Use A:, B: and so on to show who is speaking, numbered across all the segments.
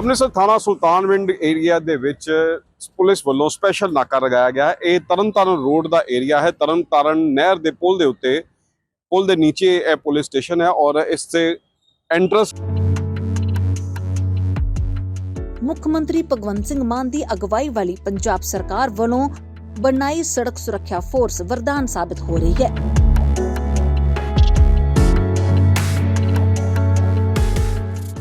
A: ਅੰਮ੍ਰਿਤਸਰ ਥਾਣਾ ਸੁਲਤਾਨਵਿੰਡ ਏਰੀਆ ਦੇ ਵਿੱਚ ਪੁਲਿਸ ਵੱਲੋਂ ਸਪੈਸ਼ਲ ਨਾਕਾ ਲਗਾਇਆ ਗਿਆ ਹੈ। ਇਹ ਤਰਨਤਾਰਨ ਰੋਡ ਦਾ ਏਰੀਆ ਹੈ। ਤਰਨਤਾਰਨ ਨਹਿਰ ਦੇ ਪੁਲ ਦੇ ਉੱਤੇ, ਪੁਲ ਦੇ ਨੀਚੇ ਇਹ ਪੁਲਿਸ ਸਟੇਸ਼ਨ ਹੈ ਔਰ ਇਸ ਤੇ ਐਂਟਰੈਂਸ
B: ਮੁੱਖ ਮੰਤਰੀ ਭਗਵੰਤ ਸਿੰਘ ਮਾਨ ਦੀ ਅਗਵਾਈ ਵਾਲੀ ਪੰਜਾਬ ਸਰਕਾਰ ਵੱਲੋਂ ਬਣਾਈ ਸੜਕ ਸੁਰੱਖਿਆ ਫੋਰਸ ਵਰਦਾਨ ਸਾਬਤ ਹੋ ਰਹੀ ਹੈ।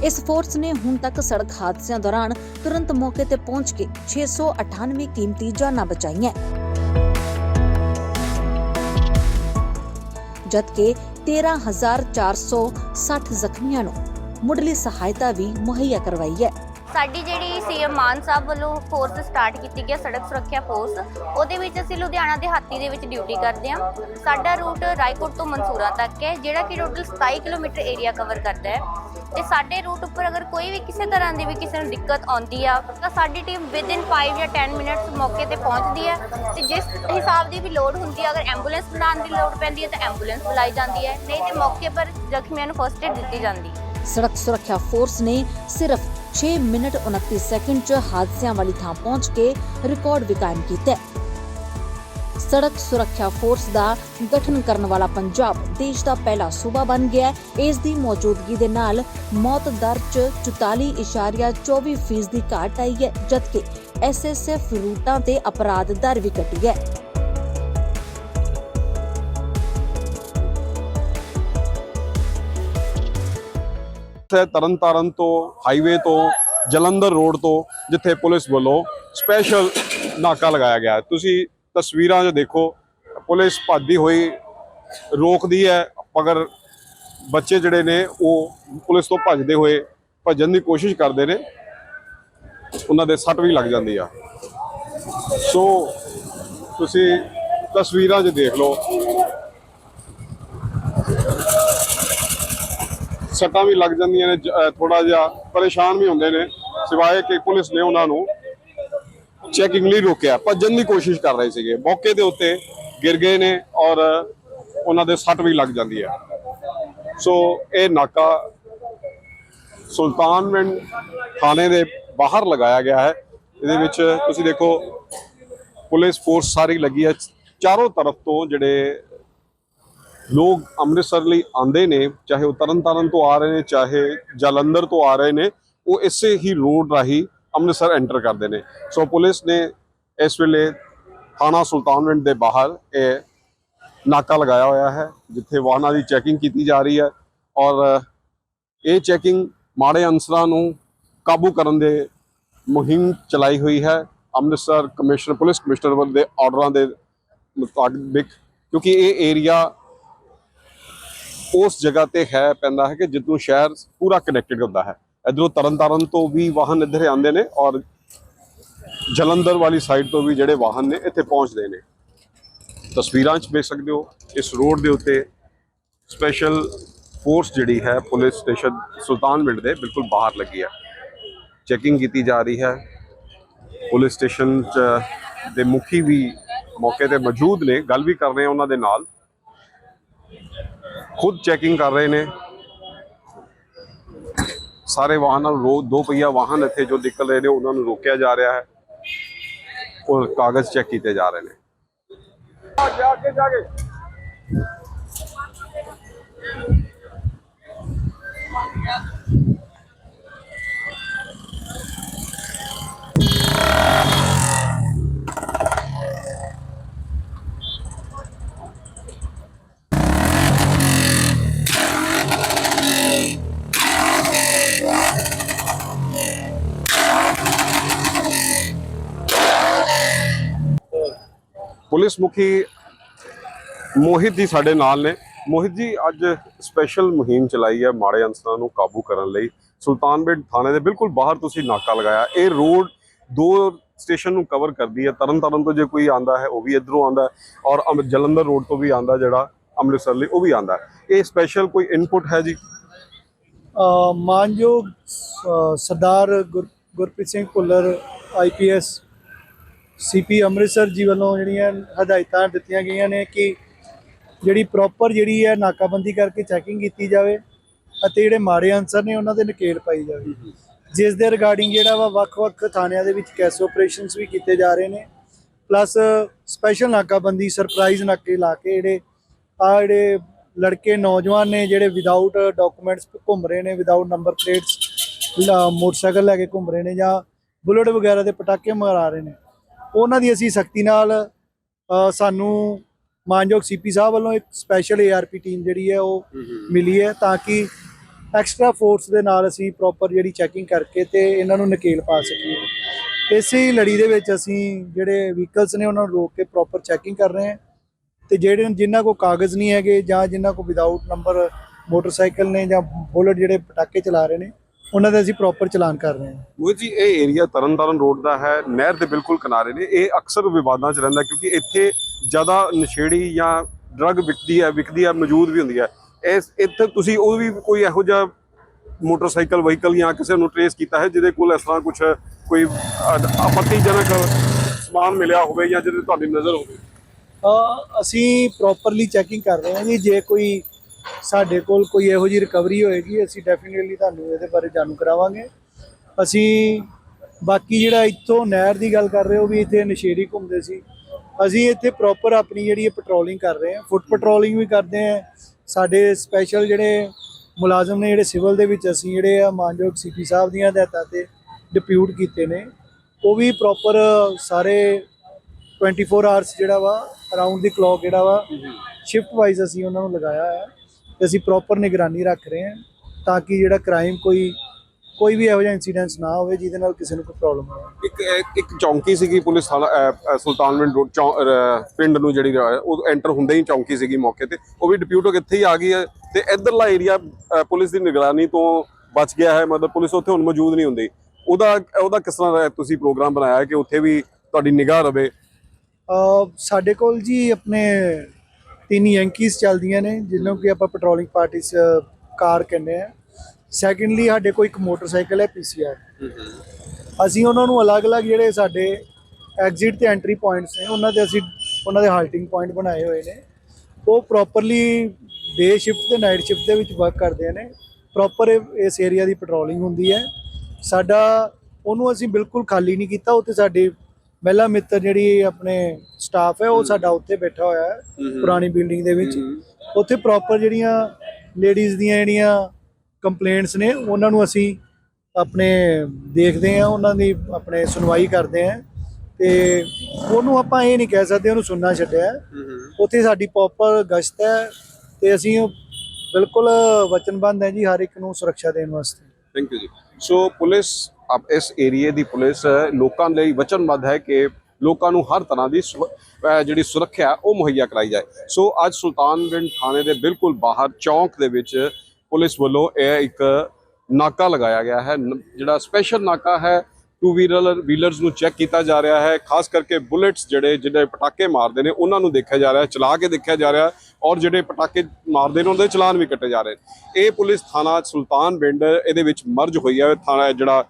B: ਇਸ ਫੋਰਸ ਨੇ ਹੁਣ ਤੱਕ ਸੜਕ ਹਾਦਸਿਆਂ ਦੌਰਾਨ ਤੁਰੰਤ ਮੌਕੇ ਤੇ ਪਹੁੰਚ ਕੇ 698 ਕੀਮਤੀ ਜਾਨਾਂ ਬਚਾਈਆਂ। ਜਦਕਿ 13460 ਜ਼ਖਮੀਆਂ ਨੂੰ ਮੁੱਢਲੀ ਸਹਾਇਤਾ ਵੀ ਮੁਹੱਈਆ ਕਰਵਾਈ ਹੈ।
C: ਸਾਡੀ ਜਿਹੜੀ ਸੀਐਮ ਮਾਨ ਸਾਹਿਬ ਵੱਲੋਂ ਫੋਰਸ ਸਟਾਰਟ ਕੀਤੀ ਗਿਆ ਸੜਕ ਸੁਰੱਖਿਆ ਫੋਰਸ ਉਹਦੇ ਵਿੱਚ ਅਸੀਂ ਲੁਧਿਆਣਾ ਦੇ ਹਾਤੀ ਦੇ ਵਿੱਚ ਡਿਊਟੀ ਕਰਦੇ ਹਾਂ। ਸਾਡਾ ਰੂਟ ਰਾਏਕੋਟ ਤੋਂ ਮਨਸੂਰਾ ਤੱਕ ਹੈ, ਜਿਹੜਾ ਕਿ ਟੋਟਲ 27 ਕਿਲੋਮੀਟਰ ਏਰੀਆ ਕਵਰ ਕਰਦਾ ਹੈ। ਤੇ ਸਾਡੇ ਰੂਟ ਉੱਪਰ ਅਗਰ ਕੋਈ ਵੀ ਕਿਸੇ ਤਰ੍ਹਾਂ ਦੀ ਵੀ ਕਿਸੇ ਨੂੰ ਦਿੱਕਤ ਆਉਂਦੀ ਆ, ਤਾਂ ਸਾਡੀ ਟੀਮ ਵਿਦਿਨ 5 ਜਾਂ 10 ਮਿੰਟਸ ਮੌਕੇ ਤੇ ਪਹੁੰਚਦੀ ਹੈ। ਤੇ ਜਿਸ ਹਿਸਾਬ ਦੀ ਵੀ ਲੋਡ ਹੁੰਦੀ ਹੈ ਅਗਰ ਐਂਬੂਲੈਂਸ ਬੁਲਾਉਣ ਦੀ ਲੋੜ ਪੈਂਦੀ ਹੈ, ਤਾਂ ਐਂਬੂਲੈਂਸ ਬੁਲਾਈ ਜਾਂਦੀ ਹੈ। ਨਹੀਂ ਤੇ ਮੌਕੇ ਪਰ ਜ਼ਖਮੀਆਂ ਨੂੰ ਫਸਟ ਏਡ ਦਿੱਤੀ ਜਾਂਦੀ
B: ਸੜਕ ਸੁਰੱਖਿਆ ਫੋਰਸ ਨੇ ਸਿਰਫ 6 ਮਿੰਟ 29 ਸੈਕਿੰਡ 'ਚ ਹਾਦਸਿਆਂ ਵਾਲੀ ਥਾਂ ਪਹੁੰਚ ਕੇ ਰਿਕਾਰਡ ਵੀ ਕਾਇਮ ਕੀਤਾ ਹੈ। ਸੜਕ ਸੁਰੱਖਿਆ ਫੋਰਸ ਦਾ ਗਠਨ ਕਰਨ ਵਾਲਾ ਪੰਜਾਬ ਦੇਸ਼ ਦਾ ਪਹਿਲਾ ਸੂਬਾ ਬਣ ਗਿਆ ਹੈ ਇਸ ਦੀ ਮੌਜੂਦਗੀ ਦੇ ਨਾਲ ਮੌਤ ਦਰ 'ਚ 44.24% ਫੀਸਦੀ ਘਾਟ ਆਈ ਹੈ ਜਦਕਿ ਐਸਐਸਐਫ ਰੂਟਾਂ ਤੇ ਅਪਰਾਧ ਦਰ ਵੀ ਘਟੀ ਹੈ
A: ਹੈ ਤਰਨਤਾਰਨ ਤੋਂ ਹਾਈਵੇ ਤੋਂ, ਜਲੰਧਰ ਰੋਡ ਤੋਂ, ਜਿੱਥੇ ਪੁਲਿਸ ਵੱਲੋਂ ਸਪੈਸ਼ਲ ਨਾਕਾ ਲਗਾਇਆ ਗਿਆ ਤੁਸੀਂ ਤਸਵੀਰਾਂ 'ਚ ਦੇਖੋ, ਪੁਲਿਸ ਭੱਜਦੀ ਹੋਈ ਰੋਕਦੀ ਹੈ, ਮਗਰ ਬੱਚੇ ਜਿਹੜੇ ਨੇ, ਉਹ ਪੁਲਿਸ ਤੋਂ ਭੱਜਦੇ ਹੋਏ ਭੱਜਣ ਦੀ ਕੋਸ਼ਿਸ਼ ਕਰਦੇ ਨੇ। ਉਹਨਾਂ ਦੇ ਸੱਟ ਵੀ ਲੱਗ ਜਾਂਦੀ ਆ। ਸੋ, ਤੁਸੀਂ ਤਸਵੀਰਾਂ 'ਚ ਦੇਖ ਲਓ ਸੱਟਾਂ ਵੀ ਲੱਗ ਜਾਂਦੀਆਂ ਨੇ ਥੋੜਾ ਜਿਹਾ ਪਰੇਸ਼ਾਨ ਵੀ ਹੁੰਦੇ ਨੇ। ਸਿਵਾਏ ਕਿ ਪੁਲਿਸ ਨੇ ਉਹਨਾਂ ਨੂੰ ਚੈਕਿੰਗ ਲਈ ਰੋਕਿਆ। ਭੱਜਣ ਦੀ ਕੋਸ਼ਿਸ਼ ਕਰ ਰਹੇ ਸੀਗੇ। ਮੌਕੇ ਦੇ ਉੱਤੇ ਗਿਰ ਗਏ ਨੇ ਔਰ ਉਹਨਾਂ ਦੇ ਸੱਟ ਵੀ ਲੱਗ ਜਾਂਦੀ ਹੈ। ਸੋ ਇਹ ਨਾਕਾ ਸੁਲਤਾਨਵਿੰਡ ਥਾਣੇ ਦੇ ਬਾਹਰ ਲਗਾਇਆ ਗਿਆ ਹੈ। ਇਹਦੇ ਵਿੱਚ ਤੁਸੀਂ ਦੇਖੋ, ਪੁਲਿਸ ਫੋਰਸ ਸਾਰੀ ਲੱਗੀ ਹੈ। ਚਾਰੋਂ ਤਰਫ ਤੋਂ ਜਿਹੜੇ ਲੋਕ ਅੰਮ੍ਰਿਤਸਰ ਲਈ ਆਉਂਦੇ ਨੇ, ਚਾਹੇ ਉਹ ਤਰਨਤਾਰਨ ਤੋਂ ਆ ਰਹੇ ਨੇ, ਚਾਹੇ ਜਲੰਧਰ ਤੋਂ ਆ ਰਹੇ ਨੇ, ਉਹ ਇਸੇ ਹੀ ਰੋਡ ਰਾਹੀਂ ਅੰਮ੍ਰਿਤਸਰ ਐਂਟਰ ਕਰਦੇ ਨੇ। ਸੋ ਪੁਲਿਸ ਨੇ ਇਸ ਵੇਲੇ ਥਾਣਾ ਸੁਲਤਾਨਵਿੰਡ ਦੇ ਬਾਹਰ ਇਹ ਨਾਕਾ ਲਗਾਇਆ ਹੋਇਆ ਹੈ, ਜਿੱਥੇ ਵਾਹਨਾਂ ਦੀ ਚੈਕਿੰਗ ਕੀਤੀ ਜਾ ਰਹੀ ਹੈ ਔਰ ਇਹ ਚੈਕਿੰਗ ਮਾੜੇ ਅਨਸਰਾਂ ਨੂੰ ਕਾਬੂ ਕਰਨ ਦੇ ਮੁਹਿੰਮ ਚਲਾਈ ਹੋਈ ਹੈ। ਅੰਮ੍ਰਿਤਸਰ ਕਮਿਸ਼ਨਰ, ਪੁਲਿਸ ਕਮਿਸ਼ਨਰ ਵੱਲ ਦੇ ਆਰਡਰਾਂ ਦੇ ਮੁਤਾਬਿਕ, ਕਿਉਂਕਿ ਇਹ ਏਰੀਆ ਉਸ ਜਗ੍ਹਾ ਤੇ ਹੈ ਪੈਂਦਾ ਹੈ ਕਿ ਜਿੱਦੋਂ ਸ਼ਹਿਰ ਪੂਰਾ ਕਨੈਕਟਡ ਹੁੰਦਾ ਹੈ। ਇਧਰੋਂ ਤਰਨਤਾਰਨ ਤੋਂ ਵੀ ਵਾਹਨ ਇੱਧਰ ਆਉਂਦੇ ਨੇ ਔਰ ਜਲੰਧਰ ਵਾਲੀ ਸਾਈਡ ਤੋਂ ਵੀ ਜਿਹੜੇ ਵਾਹਨ ਨੇ ਇੱਥੇ ਪਹੁੰਚਦੇ ਨੇ। ਤਸਵੀਰਾਂ 'ਚ ਵੇਖ ਸਕਦੇ ਹੋ, ਇਸ ਰੋਡ ਦੇ ਉੱਤੇ ਸਪੈਸ਼ਲ ਫੋਰਸ ਜਿਹੜੀ ਹੈ ਪੁਲਿਸ ਸਟੇਸ਼ਨ ਸੁਲਤਾਨ ਸੁਲਤਾਨਵਿੰਡ ਦੇ ਬਿਲਕੁਲ ਬਾਹਰ ਲੱਗੀ ਹੈ। ਚੈਕਿੰਗ ਕੀਤੀ ਜਾ ਰਹੀ ਹੈ। ਪੁਲਿਸ ਸਟੇਸ਼ਨ 'ਚ ਦੇ ਮੁਖੀ ਵੀ ਮੌਕੇ ਤੇ ਮੌਜੂਦ ਨੇ। ਗੱਲ ਵੀ ਕਰ ਰਹੇ ਆ ਉਹਨਾਂ ਦੇ ਨਾਲ। ਖੁਦ ਚੈਕਿੰਗ ਕਰ ਰਹੇ ਨੇ। ਸਾਰੇ ਵਾਹਨਾਂ ਨੂੰ ਰੋ ਦੋ ਪਹੀਆ ਵਾਹਨ ਇੱਥੇ ਜੋ ਨਿਕਲ ਰਹੇ ਨੇ, ਉਹਨਾਂ ਨੂੰ ਰੋਕਿਆ ਜਾ ਰਿਹਾ ਹੈ। ਔਰ ਕਾਗਜ਼ ਚੈੱਕ ਕੀਤੇ ਜਾ ਰਹੇ ਨੇ। ਜਾ ਕੇ ਜਾ ਕੇ ਪੁਲਿਸ ਮੁਖੀ ਮੋਹਿਤ ਜੀ ਸਾਡੇ ਨਾਲ ਨੇ। ਮੋਹਿਤ ਜੀ, ਅੱਜ ਸਪੈਸ਼ਲ ਮੁਹਿੰਮ ਚਲਾਈ ਹੈ ਮਾੜੇ ਅੰਸਰਾਂ ਨੂੰ ਕਾਬੂ ਕਰਨ ਲਈ। ਸੁਲਤਾਨਬੇਟ ਥਾਣੇ ਦੇ ਬਿਲਕੁਲ ਬਾਹਰ ਤੁਸੀਂ ਨਾਕਾ ਲਗਾਇਆ। ਇਹ ਰੋਡ ਦੋ ਸਟੇਸ਼ਨ ਨੂੰ ਕਵਰ ਕਰਦੀ ਹੈ। ਤਰਨਤਾਰਨ ਤੋਂ ਜੇ ਕੋਈ ਆਂਦਾ ਹੈ, ਉਹ ਵੀ ਇਧਰੋਂ ਆਂਦਾ ਔਰ ਅੰਮ੍ਰਿ- ਜਲੰਧਰ ਰੋਡ ਤੋਂ ਵੀ ਆਂਦਾ ਜਿਹੜਾ ਅੰਮ੍ਰਿਤਸਰ ਲਈ, ਉਹ ਵੀ ਆਂਦਾ ਇਹ ਸਪੈਸ਼ਲ ਕੋਈ ਇਨਪੁਟ ਹੈ ਜੀ?
D: ਮਾਨਯੋਗ ਸਰਦਾਰ ਗੁਰ- ਗੁਰਪ੍ਰੀਤ ਸਿੰਘ ਭੁੱਲਰ ਆਈਪੀਐਸ ਸੀਪੀ ਅੰਮ੍ਰਿਤਸਰ ਜੀ ਵੱਲੋਂ ਜਿਹੜੀਆਂ ਹਦਾਇਤਾਂ ਦਿੱਤੀਆਂ ਗਈਆਂ ਨੇ ਕਿ ਜਿਹੜੀ ਪ੍ਰੋਪਰ ਜਿਹੜੀ ਹੈ ਨਾਕਾਬੰਦੀ ਕਰਕੇ ਚੈਕਿੰਗ ਕੀਤੀ ਜਾਵੇ ਅਤੇ ਜਿਹੜੇ ਮਾੜੇ ਅਨਸਰ ਨੇ ਉਹਨਾਂ ਦੇ ਨਕੇਲ ਪਾਈ ਜਾਵੇ। ਜਿਸ ਦੇ ਰਿਗਾਰਡਿੰਗ ਜਿਹੜਾ ਵਾ ਵੱਖ-ਵੱਖ ਥਾਣਿਆਂ ਦੇ ਵਿੱਚ ਕੈਸ ਆਪਰੇਸ਼ਨਸ ਵੀ ਕੀਤੇ ਜਾ ਰਹੇ ਨੇ। ਪਲੱਸ ਸਪੈਸ਼ਲ ਨਾਕਾਬੰਦੀ ਸਰਪ੍ਰਾਈਜ਼ ਨਾਕੇ ਲਾ ਕੇ ਜਿਹੜੇ ਆ ਜਿਹੜੇ ਲੜਕੇ ਨੌਜਵਾਨ ਨੇ ਜਿਹੜੇ ਵਿਦਆਊਟ ਡਾਕੂਮੈਂਟਸ ਘੁੰਮ ਰਹੇ ਨੇ ਵਿਦਆਊਟ ਨੰਬਰ ਪਲੇਟਸ ਮੋਟਰਸਾਈਕਲ ਲੈ ਕੇ ਘੁੰਮ ਰਹੇ ਨੇ ਜਾਂ ਬੁਲਟ ਵਗੈਰਾ ਦੇ ਪਟਾਕੇ ਮਾਰ ਰਹੇ ਨੇ। ਉਹਨਾਂ ਦੀ ਅਸੀਂ ਸਖਤੀ ਨਾਲ ਸਾਨੂੰ ਮਾਨਯੋਗ ਸੀਪੀ ਸਾਹਿਬ ਵੱਲੋਂ ਇੱਕ ਸਪੈਸ਼ਲ ਏਆਰਪੀ ਟੀਮ ਜਿਹੜੀ ਹੈ ਉਹ ਮਿਲੀ ਹੈ ਤਾਂ ਕਿ ਐਕਸਟਰਾ ਫੋਰਸ ਦੇ ਨਾਲ ਅਸੀਂ ਪ੍ਰੋਪਰ ਜਿਹੜੀ ਚੈਕਿੰਗ ਕਰਕੇ ਤੇ ਇਹਨਾਂ ਨੂੰ ਨਕੇਲ ਪਾ ਸਕੀਏ। ਇਸੇ ਲੜੀ ਦੇ ਵਿੱਚ ਅਸੀਂ ਜਿਹੜੇ ਵਹੀਕਲਸ ਨੇ ਉਹਨਾਂ ਨੂੰ ਰੋਕ ਕੇ ਪ੍ਰੋਪਰ ਚੈਕਿੰਗ ਕਰ ਰਹੇ ਹਾਂ ਤੇ ਜਿਹੜੇ ਜਿਨ੍ਹਾਂ ਕੋ ਕਾਗਜ਼ ਨਹੀਂ ਹੈਗੇ ਜਾਂ ਜਿਨ੍ਹਾਂ ਕੋ ਵਿਦਆਊਟ ਨੰਬਰ ਮੋਟਰਸਾਈਕਲ ਨੇ ਜਾਂ ਬੁਲਟ ਜਿਹੜੇ ਪਟਾਕੇ ਚਲਾ ਰਹੇ ਨੇ ਉਹਨਾਂ ਦਾ ਅਸੀਂ ਪ੍ਰੋਪਰ ਚਲਾਨ ਕਰ ਰਹੇ ਹਾਂ।
A: ਮੋਹਿਤ ਜੀ ਇਹ ਏਰੀਆ ਤਰਨਤਾਰਨ ਰੋਡ ਦਾ ਹੈ ਨਹਿਰ ਦੇ ਬਿਲਕੁਲ ਕਿਨਾਰੇ ਨੇ। ਇਹ ਅਕਸਰ ਵਿਵਾਦਾਂ 'ਚ ਰਹਿੰਦਾ ਕਿਉਂਕਿ ਇੱਥੇ ਜ਼ਿਆਦਾ ਨਸ਼ੇੜੀ ਜਾਂ ਡਰੱਗ ਵਿਕਦੀ ਹੈ ਵਿਕਦੀ ਹੈ ਮੌਜੂਦ ਵੀ ਹੁੰਦੀ ਹੈ। ਇਸ ਇੱਥੇ ਤੁਸੀਂ ਉਹ ਵੀ ਕੋਈ ਇਹੋ ਜਿਹਾ ਮੋਟਰਸਾਈਕਲ ਵਹੀਕਲ ਜਾਂ ਕਿਸੇ ਨੂੰ ਟਰੇਸ ਕੀਤਾ ਹੈ ਜਿਹਦੇ ਕੋਲ ਇਸ ਤਰ੍ਹਾਂ ਕੁਝ ਕੋਈ ਆਪੱਤੀਜਨਕ ਸਮਾਨ ਮਿਲਿਆ ਹੋਵੇ ਜਾਂ ਜਿਹਦੇ ਤੁਹਾਡੀ ਨਜ਼ਰ ਹੋਵੇ?
D: ਅਸੀਂ ਪ੍ਰੋਪਰਲੀ ਚੈਕਿੰਗ ਕਰ ਰਹੇ ਹਾਂ ਜੀ। ਜੇ ਕੋਈ ਸਾਡੇ ਕੋਲ ਕੋਈ ਇਹੋ ਜਿਹੀ ਰਿਕਵਰੀ ਹੋਏਗੀ, ਅਸੀਂ ਡੈਫੀਨਿਟਲੀ ਤੁਹਾਨੂੰ ਇਹਦੇ ਬਾਰੇ ਜਾਣੂ ਕਰਾਵਾਂਗੇ। ਅਸੀਂ ਬਾਕੀ ਜਿਹੜਾ ਇੱਥੋਂ ਨਹਿਰ ਦੀ ਗੱਲ ਕਰ ਰਹੇ ਹੋ ਵੀ ਇੱਥੇ ਨਸ਼ੇੜੀ ਘੁੰਮਦੇ ਸੀ। ਅਸੀਂ ਇੱਥੇ ਪ੍ਰੋਪਰ ਆਪਣੀ ਜਿਹੜੀ ਪੈਟਰੋਲਿੰਗ ਕਰ ਰਹੇ ਹਾਂ ਫੁੱਟ ਪੈਟਰੋਲਿੰਗ ਵੀ ਕਰਦੇ ਹਾਂ। ਸਾਡੇ ਸਪੈਸ਼ਲ ਜਿਹੜੇ ਮੁਲਾਜ਼ਮ ਨੇ, ਜਿਹੜੇ ਸਿਵਲ ਦੇ ਵਿੱਚ ਅਸੀਂ ਜਿਹੜੇ ਆ, ਮਾਨਯੋਗ ਸੀਪੀ ਸਾਹਿਬ ਦੀਆਂ ਹਦਾਇਤਾਂ ਤੇ ਡਿਪਿਊਟ ਕੀਤੇ ਨੇ। ਉਹ ਵੀ ਪ੍ਰੋਪਰ ਸਾਰੇ 24 ਆਵਰਸ ਜਿਹੜਾ ਵਾ ਅਰਾਊਂਡ ਦੀ ਕਲੌਕ ਜਿਹੜਾ ਵਾ ਸ਼ਿਫਟ ਵਾਈਜ਼ ਅਸੀਂ ਉਹਨਾਂ ਨੂੰ ਲਗਾਇਆ ਹੈ ਤੇ ਅਸੀਂ ਪ੍ਰੋਪਰ ਨਿਗਰਾਨੀ ਰੱਖ ਰਹੇ ਹਾਂ ਤਾਂ ਕਿ ਜਿਹੜਾ ਕ੍ਰਾਈਮ ਕੋਈ ਕੋਈ ਵੀ ਇਹੋ ਜਿਹਾ ਇਨਸੀਡੈਂਟਸ ਨਾ ਹੋਵੇ ਜਿਹਦੇ ਨਾਲ ਕਿਸੇ ਨੂੰ ਕੋਈ ਪ੍ਰੋਬਲਮ ਹੋਵੇ।
A: ਇੱਕ ਇੱਕ ਚੌਂਕੀ ਸੀਗੀ ਪੁਲਿਸ ਥਾਣਾ ਸੁਲਤਾਨਵਿੰਡ ਰੋਡ ਪਿੰਡ ਨੂੰ ਜਿਹੜੀ ਉਹ ਐਂਟਰ ਹੁੰਦੇ ਹੀ ਚੌਂਕੀ ਸੀਗੀ ਮੌਕੇ ਤੇ। ਉਹ ਵੀ ਡਿਪਿਊਟ ਇੱਥੇ ਹੀ ਆ ਗਈ ਹੈ ਤੇ ਇਧਰਲਾ ਏਰੀਆ ਪੁਲਿਸ ਦੀ ਨਿਗਰਾਨੀ ਤੋਂ ਬਚ ਗਿਆ ਹੈ। ਮਤਲਬ ਪੁਲਿਸ ਉੱਥੇ ਹੁਣ ਮੌਜੂਦ ਨਹੀਂ ਹੁੰਦੀ। ਉਹਦਾ ਉਹਦਾ ਕਿਸ ਤਰ੍ਹਾਂ ਤੁਸੀਂ ਪ੍ਰੋਗਰਾਮ ਬਣਾਇਆ ਕਿ ਉੱਥੇ ਵੀ ਤੁਹਾਡੀ ਨਿਗਾਹ ਰਵੇ?
D: ਸਾਡੇ ਕੋਲ ਜੀ ਆਪਣੇ ਤਿੰਨ ਯੰਕੀਜ਼ ਚੱਲਦੀਆਂ ਨੇ ਜਿਹਨੂੰ ਕਿ ਆਪਾਂ ਪੈਟਰੋਲਿੰਗ ਪਾਰਟੀਸ ਕਾਰ ਕਹਿੰਦੇ ਆ। ਸੈਕੰਡਲੀ ਸਾਡੇ ਕੋਲ ਇੱਕ ਮੋਟਰਸਾਈਕਲ ਹੈ ਪੀਸੀਆਰ ਅਸੀਂ ਉਹਨਾਂ ਨੂੰ ਅਲੱਗ-ਅਲੱਗ ਜਿਹੜੇ ਸਾਡੇ ਐਗਜ਼ਿਟ ਤੇ ਐਂਟਰੀ ਪੁਆਇੰਟਸ ਨੇ ਉਹਨਾਂ ਦੇ ਅਸੀਂ ਉਹਨਾਂ ਦੇ ਹਾਲਟਿੰਗ ਪੁਆਇੰਟ ਬਣਾਏ ਹੋਏ ਨੇ। ਉਹ ਪ੍ਰੋਪਰਲੀ ਡੇ ਸ਼ਿਫਟ ਤੇ ਨਾਈਟ ਸ਼ਿਫਟ ਦੇ ਵਿੱਚ ਵਰਕ ਕਰਦੇ ਨੇ। ਪ੍ਰੋਪਰ ਇਸ ਏਰੀਆ ਦੀ ਪੈਟਰੋਲਿੰਗ ਹੁੰਦੀ ਹੈ। ਸਾਡਾ ਉਹਨੂੰ ਅਸੀਂ ਬਿਲਕੁਲ ਖਾਲੀ ਨਹੀਂ ਕੀਤਾ ਉੱਥੇ ਸਾਡੇ ਮਹਿਲਾ ਮਿੱਤਰ ਜਿਹੜੀ ਆਪਣੇ ਸਟਾਫ ਹੈ ਉਹ ਸਾਡਾ ਉੱਥੇ ਬੈਠਾ ਹੋਇਆ ਹੈ ਪੁਰਾਣੀ ਬਿਲਡਿੰਗ ਦੇ ਵਿੱਚ। ਉੱਥੇ ਪ੍ਰੋਪਰ ਜਿਹੜੀਆਂ ਲੇਡੀਜ਼ ਦੀਆਂ ਜਿਹੜੀਆਂ ਕੰਪਲੇਂਟਸ ਨੇ ਉਹਨਾਂ ਨੂੰ ਅਸੀਂ ਆਪਣੇ ਦੇਖਦੇ ਆ ਉਹਨਾਂ ਦੀ ਆਪਣੇ ਸੁਣਵਾਈ ਕਰਦੇ ਆ ਤੇ ਉਹਨੂੰ ਆਪਾਂ ਇਹ ਨਹੀਂ ਕਹਿ ਸਕਦੇ ਉਹਨੂੰ ਸੁਣਨਾ ਛੱਡਿਆ। ਉੱਥੇ ਸਾਡੀ ਪ੍ਰੋਪਰ ਗਸ਼ਤ ਹੈ ਤੇ ਅਸੀਂ ਬਿਲਕੁਲ ਵਚਨਬੰਦ ਹੈ ਜੀ ਹਰ ਇੱਕ ਨੂੰ ਸੁਰੱਖਿਆ ਦੇਣ ਵਾਸਤੇ।
A: ਥੈਂਕ ਯੂ ਜੀ। ਸੋ ਪੁਲਿਸ ਇਸ ਏਰੀਏ ਦੀ ਪੁਲਿਸ ਲੋਕਾਂ ਲਈ ਵਚਨਬੱਧ ਹੈ ਕਿ ਲੋਕਾਂ ਨੂੰ ਹਰ ਤਰ੍ਹਾਂ ਦੀ ਸੁ- ਜਿਹੜੀ ਸੁਰੱਖਿਆ ਉਹ ਮੁਹੱਈਆ ਕਰਾਈ ਜਾਏ। ਸੋ ਅੱਜ ਸੁਲਤਾਨਵਿੰਡ ਥਾਣੇ ਦੇ ਬਿਲਕੁਲ ਬਾਹਰ ਚੌਂਕ ਦੇ ਵਿੱਚ ਪੁਲਿਸ ਵੱਲੋਂ ਇਹ ਇੱਕ ਨਾਕਾ ਲਗਾਇਆ ਗਿਆ ਹੈ। ਜਿਹੜਾ ਸਪੈਸ਼ਲ ਨਾਕਾ ਹੈ ਟੂ ਵੀਲਰ ਵੀਲਰਸ ਨੂੰ ਚੈੱਕ ਕੀਤਾ ਜਾ ਰਿਹਾ ਹੈ। ਖਾਸ ਕਰਕੇ ਬੁਲੇਟਸ ਜਿਹੜੇ ਜਿਹੜੇ ਪਟਾਕੇ ਮਾਰਦੇ ਨੇ, ਉਹਨਾਂ ਨੂੰ ਦੇਖਿਆ ਜਾ ਰਿਹਾ ਚਲਾ ਕੇ ਦੇਖਿਆ ਜਾ ਰਿਹਾ ਔਰ ਜਿਹੜੇ ਪਟਾਕੇ ਮਾਰਦੇ ਨੇ ਉਹਨਾਂ ਦੇ ਚਲਾਨ ਵੀ ਕੱਟੇ ਜਾ ਰਹੇ ਨੇ। ਇਹ ਪੁਲਿਸ ਥਾਣਾ ਸੁਲਤਾਨ ਪਿੰਡ ਇਹਦੇ ਵਿੱਚ ਮਰਜ ਹੋਈ ਹੈ। ਥਾਣਾ ਜਿਹੜਾ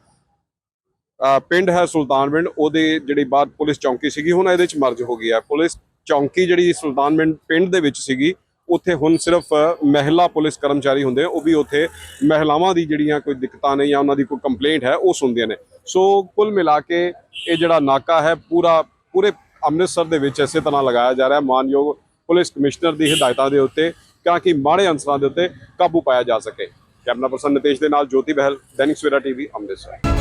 A: ਪਿੰਡ ਹੈ ਸੁਲਤਾਨਵਿੰਡ, ਉਹਦੇ ਜਿਹੜੀ ਬਾਅਦ ਪੁਲਿਸ ਚੌਂਕੀ ਸੀਗੀ, ਹੁਣ ਇਹਦੇ ਵਿੱਚ ਮਰਜ ਹੋ ਗਈ ਹੈ। ਪੁਲਿਸ ਚੌਂਕੀ ਜਿਹੜੀ ਸੁਲਤਾਨਵਿੰਡ ਪਿੰਡ ਦੇ ਵਿੱਚ ਸੀਗੀ, ਉੱਥੇ ਹੁਣ ਸਿਰਫ ਮਹਿਲਾ ਪੁਲਿਸ ਕਰਮਚਾਰੀ ਹੁੰਦੇ ਉਹ ਵੀ ਉੱਥੇ ਮਹਿਲਾਵਾਂ ਦੀ ਜਿਹੜੀਆਂ ਕੋਈ ਦਿੱਕਤਾਂ ਨੇ ਜਾਂ ਉਹਨਾਂ ਦੀ ਕੋਈ ਕੰਪਲੇਂਟ ਹੈ, ਉਹ ਸੁਣਦੀਆਂ ਨੇ। ਸੋ ਕੁੱਲ ਮਿਲਾ ਕੇ ਇਹ ਜਿਹੜਾ ਨਾਕਾ ਹੈ, ਪੂਰਾ, ਪੂਰੇ ਅੰਮ੍ਰਿਤਸਰ ਦੇ ਵਿੱਚ ਇਸੇ ਤਰ੍ਹਾਂ ਲਗਾਇਆ ਜਾ ਰਿਹਾ ਮਾਨਯੋਗ ਪੁਲਿਸ ਕਮਿਸ਼ਨਰ ਦੀ ਹਦਾਇਤਾਂ ਦੇ ਉੱਤੇ ਤਾਂ ਕਿ ਮਾੜੇ ਅਨਸਰਾਂ ਦੇ ਉੱਤੇ ਕਾਬੂ ਪਾਇਆ ਜਾ ਸਕੇ। ਕੈਮਰਾ ਪਰਸਨ ਨਿਤੇਸ਼ ਦੇ ਨਾਲ ਜੋਤੀ ਬਹਿਲ, ਦੈਨਿਕ ਸਵੇਰਾ ਟੀਵੀ, ਅੰਮ੍ਰਿਤਸਰ।